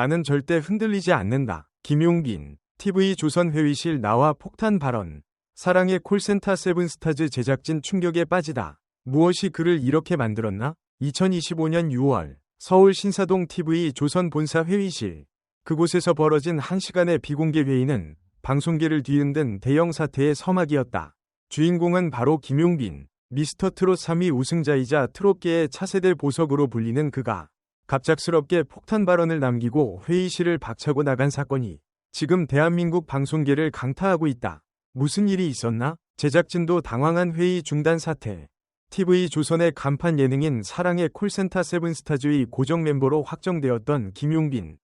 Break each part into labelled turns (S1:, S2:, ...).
S1: 나는 절대 흔들리지 않는다. 김용빈, TV 조선 회의실 나와 폭탄 발언. 사랑의 콜센터 세븐스타즈 제작진 충격에 빠지다. 무엇이 그를 이렇게 만들었나? 2025년 6월 서울 신사동 TV 조선 본사 회의실. 그곳에서 벌어진 1시간의 비공개 회의는 방송계를 뒤흔든 대형 사태의 서막이었다. 주인공은 바로 김용빈, 미스터 트롯 3위 우승자이자 트롯계의 차세대 보석으로 불리는 그가 갑작스럽게 폭탄 발언을 남기고 회의실을 박차고 나간 사건이 지금 대한민국 방송계를 강타하고 있다. 무슨 일이 있었나? 제작진도 당황한 회의 중단 사태. TV 조선의 간판 예능인 사랑의 콜센터 세븐스타즈의 고정 멤버로 확정되었던 김용빈.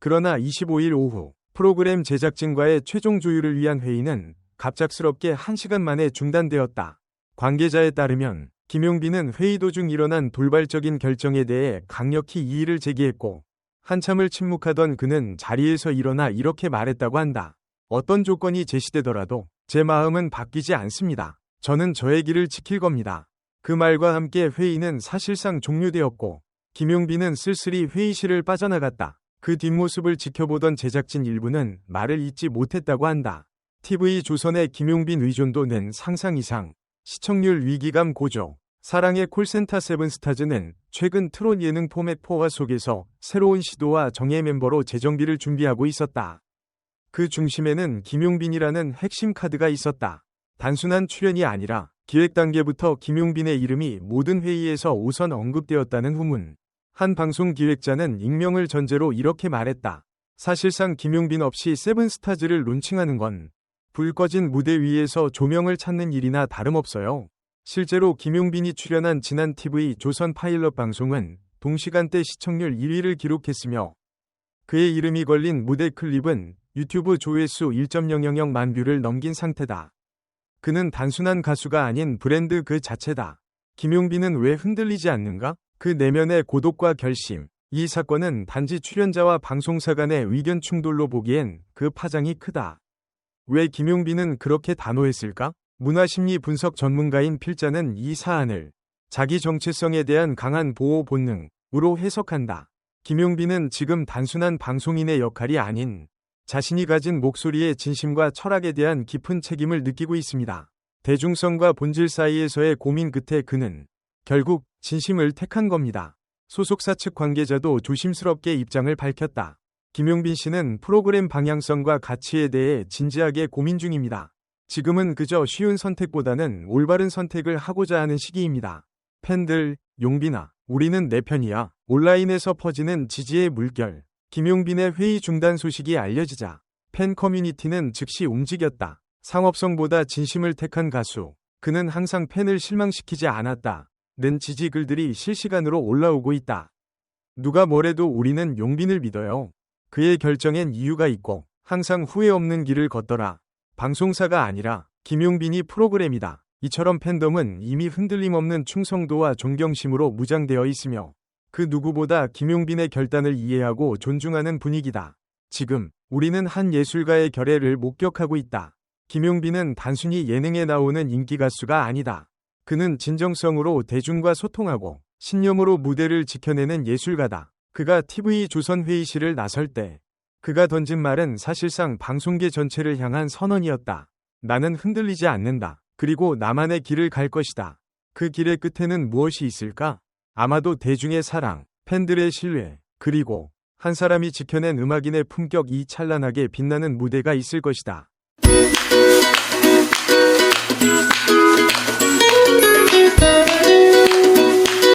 S1: 그러나 25일 오후 프로그램 제작진과의 최종 조율을 위한 회의는 갑작스럽게 1시간 만에 중단되었다. 관계자에 따르면 김용빈은 회의 도중 일어난 돌발적인 결정에 대해 강력히 이의를 제기했고 한참을 침묵하던 그는 자리에서 일어나 이렇게 말했다고 한다. 어떤 조건이 제시되더라도 제 마음은 바뀌지 않습니다. 저는 저의 길을 지킬 겁니다. 그 말과 함께 회의는 사실상 종료되었고 김용빈은 쓸쓸히 회의실을 빠져나갔다. 그 뒷모습을 지켜보던 제작진 일부는 말을 잇지 못했다고 한다. TV 조선의 김용빈 의존도 는 상상 이상, 시청률 위기감 고조, 사랑의 콜센터 세븐스타즈는 최근 트롯 예능 포맷 포화 속에서 새로운 시도와 정예 멤버로 재정비를 준비하고 있었다. 그 중심에는 김용빈이라는 핵심 카드가 있었다. 단순한 출연이 아니라 기획 단계부터 김용빈의 이름이 모든 회의에서 우선 언급되었다는 후문. 한 방송 기획자는 익명을 전제로 이렇게 말했다. 사실상 김용빈 없이 세븐스타즈를 론칭하는 건 불 꺼진 무대 위에서 조명을 찾는 일이나 다름없어요. 실제로 김용빈이 출연한 지난 TV 조선 파일럿 방송은 동시간대 시청률 1위를 기록했으며 그의 이름이 걸린 무대 클립은 유튜브 조회수 1.000만 뷰를 넘긴 상태다. 그는 단순한 가수가 아닌 브랜드 그 자체다. 김용빈은 왜 흔들리지 않는가? 그 내면의 고독과 결심. 이 사건은 단지 출연자와 방송사 간의 의견 충돌로 보기엔 그 파장이 크다. 왜 김용빈은 그렇게 단호했을까? 문화심리 분석 전문가인 필자는 이 사안을 자기 정체성에 대한 강한 보호 본능으로 해석한다. 김용빈은 지금 단순한 방송인의 역할이 아닌 자신이 가진 목소리의 진심과 철학에 대한 깊은 책임을 느끼고 있습니다. 대중성과 본질 사이에서의 고민 끝에 그는 결국 진심을 택한 겁니다. 소속사 측 관계자도 조심스럽게 입장을 밝혔다. 김용빈 씨는 프로그램 방향성과 가치에 대해 진지하게 고민 중입니다. 지금은 그저 쉬운 선택보다는 올바른 선택을 하고자 하는 시기입니다. 팬들, 용빈아, 우리는 내 편이야. 온라인에서 퍼지는 지지의 물결. 김용빈의 회의 중단 소식이 알려지자 팬 커뮤니티는 즉시 움직였다. 상업성보다 진심을 택한 가수. 그는 항상 팬을 실망시키지 않았다. 는 지지 글들이 실시간으로 올라오고 있다. 누가 뭐래도 우리는 용빈을 믿어요. 그의 결정엔 이유가 있고 항상 후회 없는 길을 걷더라. 방송사가 아니라 김용빈이 프로그램이다. 이처럼 팬덤은 이미 흔들림 없는 충성도와 존경심으로 무장되어 있으며 그 누구보다 김용빈의 결단을 이해하고 존중하는 분위기다. 지금 우리는 한 예술가의 결애를 목격하고 있다. 김용빈은 단순히 예능에 나오는 인기 가수가 아니다. 그는 진정성으로 대중과 소통하고 신념으로 무대를 지켜내는 예술가다. 그가 TV 조선 회의실을 나설 때 그가 던진 말은 사실상 방송계 전체를 향한 선언이었다. 나는 흔들리지 않는다. 그리고 나만의 길을 갈 것이다. 그 길의 끝에는 무엇이 있을까? 아마도 대중의 사랑, 팬들의 신뢰, 그리고 한 사람이 지켜낸 음악인의 품격이 찬란하게 빛나는 무대가 있을 것이다.